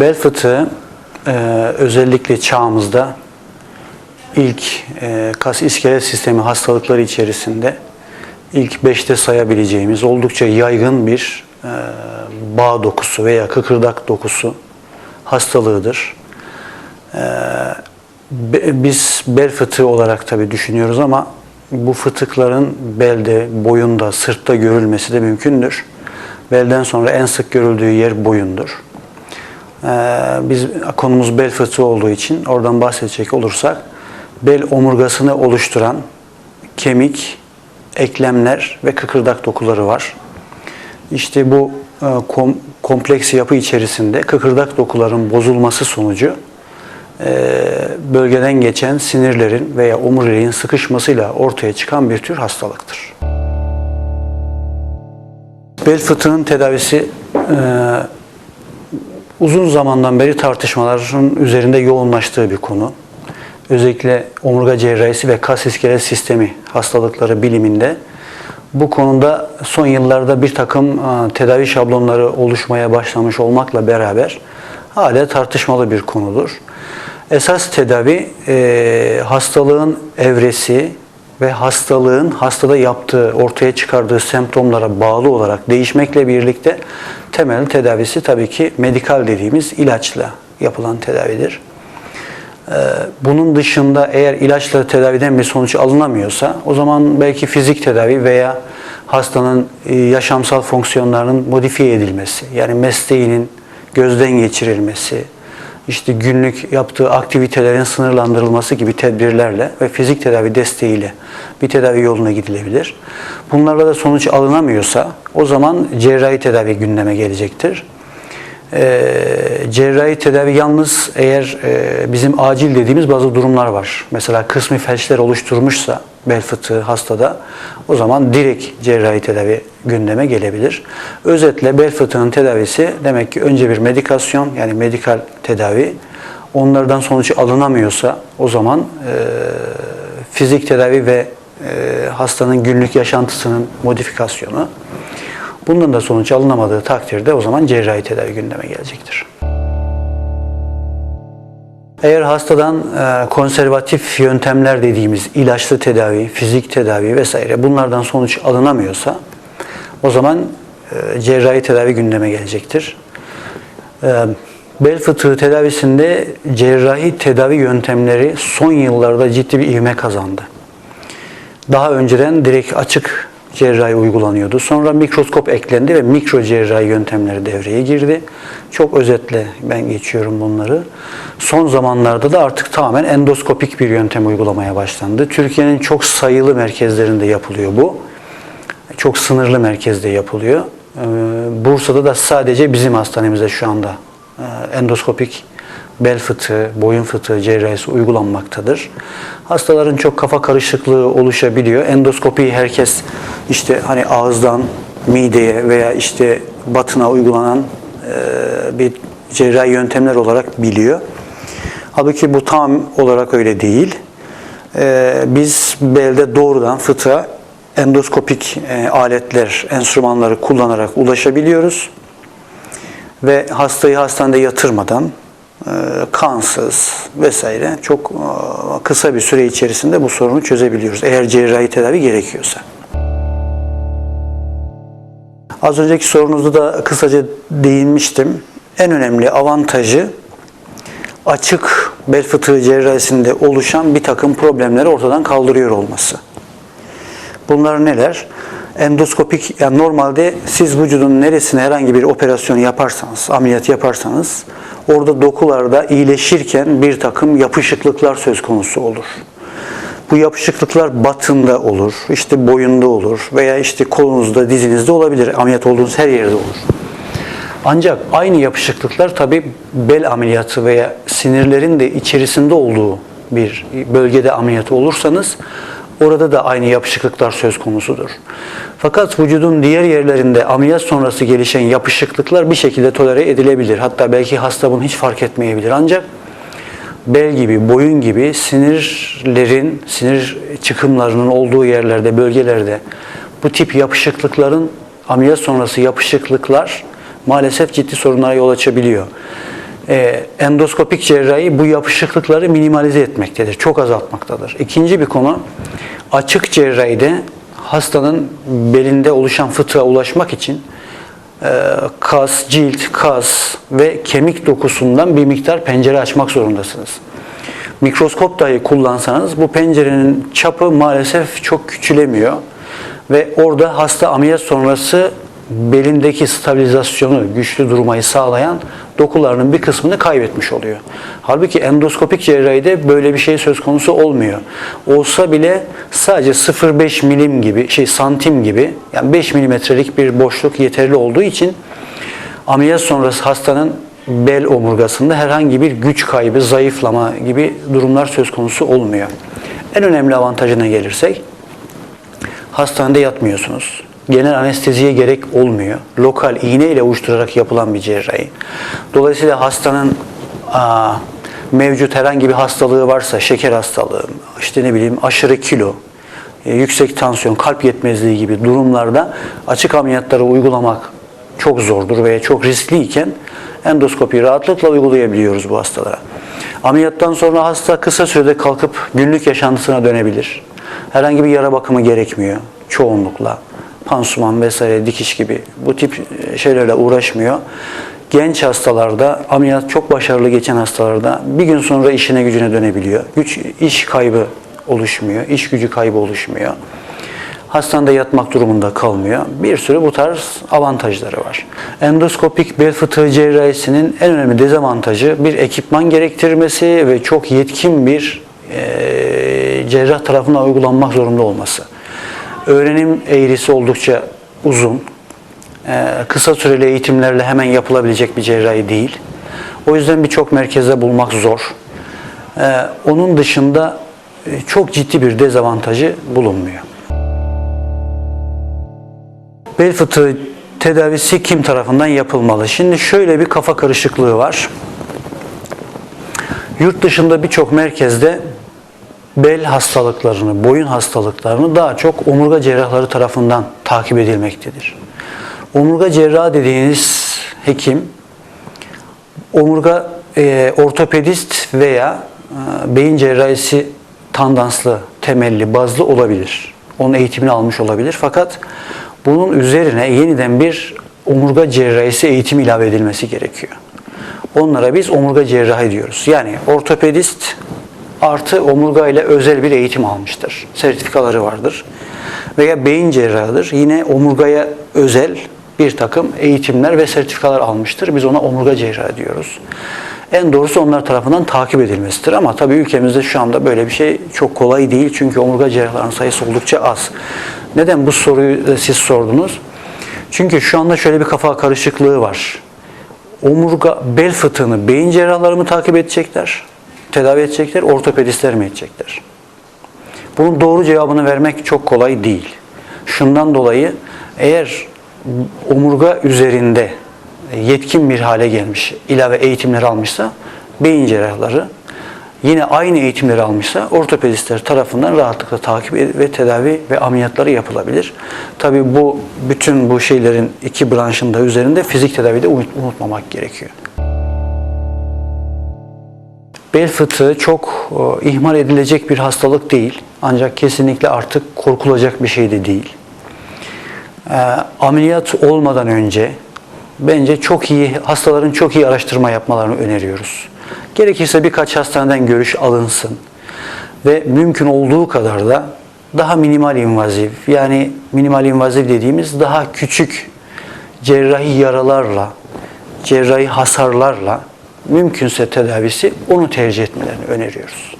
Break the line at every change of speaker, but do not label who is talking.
Bel fıtığı e, özellikle çağımızda ilk e, kas iskelet sistemi hastalıkları içerisinde ilk beşte sayabileceğimiz oldukça yaygın bir e, bağ dokusu veya kıkırdak dokusu hastalığıdır. E, be- biz bel fıtığı olarak tabi düşünüyoruz ama bu fıtıkların belde, boyunda, sırtta görülmesi de mümkündür. Belden sonra en sık görüldüğü yer boyundur. Ee, biz konumuz bel fıtığı olduğu için oradan bahsedecek olursak bel omurgasını oluşturan kemik, eklemler ve kıkırdak dokuları var. İşte bu e, kom- kompleks yapı içerisinde kıkırdak dokuların bozulması sonucu e, bölgeden geçen sinirlerin veya omuriliğin sıkışmasıyla ortaya çıkan bir tür hastalıktır. Bel fıtığının tedavisi e, uzun zamandan beri tartışmaların üzerinde yoğunlaştığı bir konu. Özellikle omurga cerrahisi ve kas iskelet sistemi hastalıkları biliminde bu konuda son yıllarda bir takım e, tedavi şablonları oluşmaya başlamış olmakla beraber hala tartışmalı bir konudur. Esas tedavi e, hastalığın evresi ve hastalığın hastada yaptığı, ortaya çıkardığı semptomlara bağlı olarak değişmekle birlikte temel tedavisi tabii ki medikal dediğimiz ilaçla yapılan tedavidir. Ee, Bunun dışında eğer ilaçla tedaviden bir sonuç alınamıyorsa o zaman belki fizik tedavi veya hastanın e, yaşamsal fonksiyonlarının modifiye edilmesi, yani mesleğinin gözden geçirilmesi, işte günlük yaptığı aktivitelerin sınırlandırılması gibi tedbirlerle ve fizik tedavi desteğiyle bir tedavi yoluna gidilebilir. Bunlarla da sonuç alınamıyorsa o zaman cerrahi tedavi gündeme gelecektir. Ee, cerrahi tedavi yalnız eğer e, bizim acil dediğimiz bazı durumlar var. Mesela kısmi felçler oluşturmuşsa bel fıtığı hastada o zaman direkt cerrahi tedavi gündeme gelebilir. Özetle bel fıtığının tedavisi demek ki önce bir medikasyon yani medikal tedavi onlardan sonuç alınamıyorsa o zaman e, fizik tedavi ve e, hastanın günlük yaşantısının modifikasyonu Bundan da sonuç alınamadığı takdirde o zaman cerrahi tedavi gündeme gelecektir. Eğer hastadan e, konservatif yöntemler dediğimiz ilaçlı tedavi, fizik tedavi vesaire bunlardan sonuç alınamıyorsa o zaman e, cerrahi tedavi gündeme gelecektir. E, Bel fıtığı tedavisinde cerrahi tedavi yöntemleri son yıllarda ciddi bir ivme kazandı. Daha önceden direkt açık cerrahi uygulanıyordu. Sonra mikroskop eklendi ve mikro cerrahi yöntemleri devreye girdi. Çok özetle ben geçiyorum bunları. Son zamanlarda da artık tamamen endoskopik bir yöntem uygulamaya başlandı. Türkiye'nin çok sayılı merkezlerinde yapılıyor bu. Çok sınırlı merkezde yapılıyor. Ee, Bursa'da da sadece bizim hastanemizde şu anda e, endoskopik bel fıtığı, boyun fıtığı cerrahisi uygulanmaktadır. Hastaların çok kafa karışıklığı oluşabiliyor. Endoskopiyi herkes işte hani ağızdan mideye veya işte batına uygulanan e, bir cerrahi yöntemler olarak biliyor. Halbuki bu tam olarak öyle değil. E, biz belde doğrudan fıtığa endoskopik e, aletler, enstrümanları kullanarak ulaşabiliyoruz ve hastayı hastanede yatırmadan kansız vesaire çok e, kısa bir süre içerisinde bu sorunu çözebiliyoruz. Eğer cerrahi tedavi gerekiyorsa. Az önceki sorunuzda da kısaca değinmiştim. En önemli avantajı açık bel fıtığı cerrahisinde oluşan bir takım problemleri ortadan kaldırıyor olması. Bunlar neler? Endoskopik, yani normalde siz vücudun neresine herhangi bir operasyon yaparsanız, ameliyat yaparsanız, orada dokularda iyileşirken bir takım yapışıklıklar söz konusu olur. Bu yapışıklıklar batında olur, işte boyunda olur veya işte kolunuzda, dizinizde olabilir. Ameliyat olduğunuz her yerde olur. Ancak aynı yapışıklıklar tabi bel ameliyatı veya sinirlerin de içerisinde olduğu bir bölgede ameliyat olursanız orada da aynı yapışıklıklar söz konusudur. Fakat vücudun diğer yerlerinde ameliyat sonrası gelişen yapışıklıklar bir şekilde tolere edilebilir. Hatta belki hasta bunu hiç fark etmeyebilir. Ancak bel gibi, boyun gibi sinirlerin, sinir çıkımlarının olduğu yerlerde, bölgelerde bu tip yapışıklıkların ameliyat sonrası yapışıklıklar maalesef ciddi sorunlara yol açabiliyor. E, endoskopik cerrahi bu yapışıklıkları minimalize etmektedir, çok azaltmaktadır. İkinci bir konu açık cerrahide hastanın belinde oluşan fıtığa ulaşmak için e, kas, cilt, kas ve kemik dokusundan bir miktar pencere açmak zorundasınız. Mikroskop dahi kullansanız bu pencerenin çapı maalesef çok küçülemiyor ve orada hasta ameliyat sonrası belindeki stabilizasyonu, güçlü durmayı sağlayan dokularının bir kısmını kaybetmiş oluyor. Halbuki endoskopik cerrahide böyle bir şey söz konusu olmuyor. Olsa bile sadece 0,5 milim gibi, şey santim gibi, yani 5 milimetrelik bir boşluk yeterli olduğu için ameliyat sonrası hastanın bel omurgasında herhangi bir güç kaybı, zayıflama gibi durumlar söz konusu olmuyor. En önemli avantajına gelirsek, hastanede yatmıyorsunuz. Genel anesteziye gerek olmuyor. Lokal iğne ile uyuşturarak yapılan bir cerrahi. Dolayısıyla hastanın aa, mevcut herhangi bir hastalığı varsa, şeker hastalığı, işte ne bileyim aşırı kilo, e, yüksek tansiyon, kalp yetmezliği gibi durumlarda açık ameliyatları uygulamak çok zordur veya çok riskliyken endoskopiyi rahatlıkla uygulayabiliyoruz bu hastalara. Ameliyattan sonra hasta kısa sürede kalkıp günlük yaşantısına dönebilir. Herhangi bir yara bakımı gerekmiyor çoğunlukla. Pansuman vesaire dikiş gibi bu tip şeylerle uğraşmıyor. Genç hastalarda, ameliyat çok başarılı geçen hastalarda bir gün sonra işine gücüne dönebiliyor. Güç, iş kaybı oluşmuyor, iş gücü kaybı oluşmuyor hastanede yatmak durumunda kalmıyor. Bir sürü bu tarz avantajları var. Endoskopik bel fıtığı cerrahisinin en önemli dezavantajı bir ekipman gerektirmesi ve çok yetkin bir e, cerrah tarafından uygulanmak zorunda olması. Öğrenim eğrisi oldukça uzun. E, kısa süreli eğitimlerle hemen yapılabilecek bir cerrahi değil. O yüzden birçok merkezde bulmak zor. E, onun dışında e, çok ciddi bir dezavantajı bulunmuyor. Bel fıtığı tedavisi kim tarafından yapılmalı? Şimdi şöyle bir kafa karışıklığı var. Yurt dışında birçok merkezde bel hastalıklarını, boyun hastalıklarını daha çok omurga cerrahları tarafından takip edilmektedir. Omurga cerrahı dediğiniz hekim omurga e, ortopedist veya e, beyin cerrahisi tandanslı, temelli, bazlı olabilir. Onun eğitimini almış olabilir. Fakat bunun üzerine yeniden bir omurga cerrahisi eğitimi ilave edilmesi gerekiyor. Onlara biz omurga cerrahi diyoruz. Yani ortopedist artı omurga ile özel bir eğitim almıştır. Sertifikaları vardır. Veya beyin cerrahıdır. Yine omurgaya özel bir takım eğitimler ve sertifikalar almıştır. Biz ona omurga cerrahı diyoruz. En doğrusu onlar tarafından takip edilmesidir. Ama tabii ülkemizde şu anda böyle bir şey çok kolay değil. Çünkü omurga cerrahlarının sayısı oldukça az. Neden bu soruyu siz sordunuz? Çünkü şu anda şöyle bir kafa karışıklığı var. Omurga, bel fıtığını beyin cerrahları mı takip edecekler? Tedavi edecekler, ortopedistler mi edecekler? Bunun doğru cevabını vermek çok kolay değil. Şundan dolayı eğer omurga üzerinde yetkin bir hale gelmiş, ilave eğitimler almışsa beyin cerrahları yine aynı eğitimleri almışsa ortopedistler tarafından rahatlıkla takip ve tedavi ve ameliyatları yapılabilir. Tabii bu bütün bu şeylerin iki branşında üzerinde fizik tedavide unutmamak gerekiyor. Bel fıtığı çok e, ihmal edilecek bir hastalık değil. Ancak kesinlikle artık korkulacak bir şey de değil. E, ameliyat olmadan önce bence çok iyi hastaların çok iyi araştırma yapmalarını öneriyoruz. Gerekirse birkaç hastaneden görüş alınsın ve mümkün olduğu kadar da daha minimal invaziv yani minimal invaziv dediğimiz daha küçük cerrahi yaralarla, cerrahi hasarlarla mümkünse tedavisi onu tercih etmelerini öneriyoruz.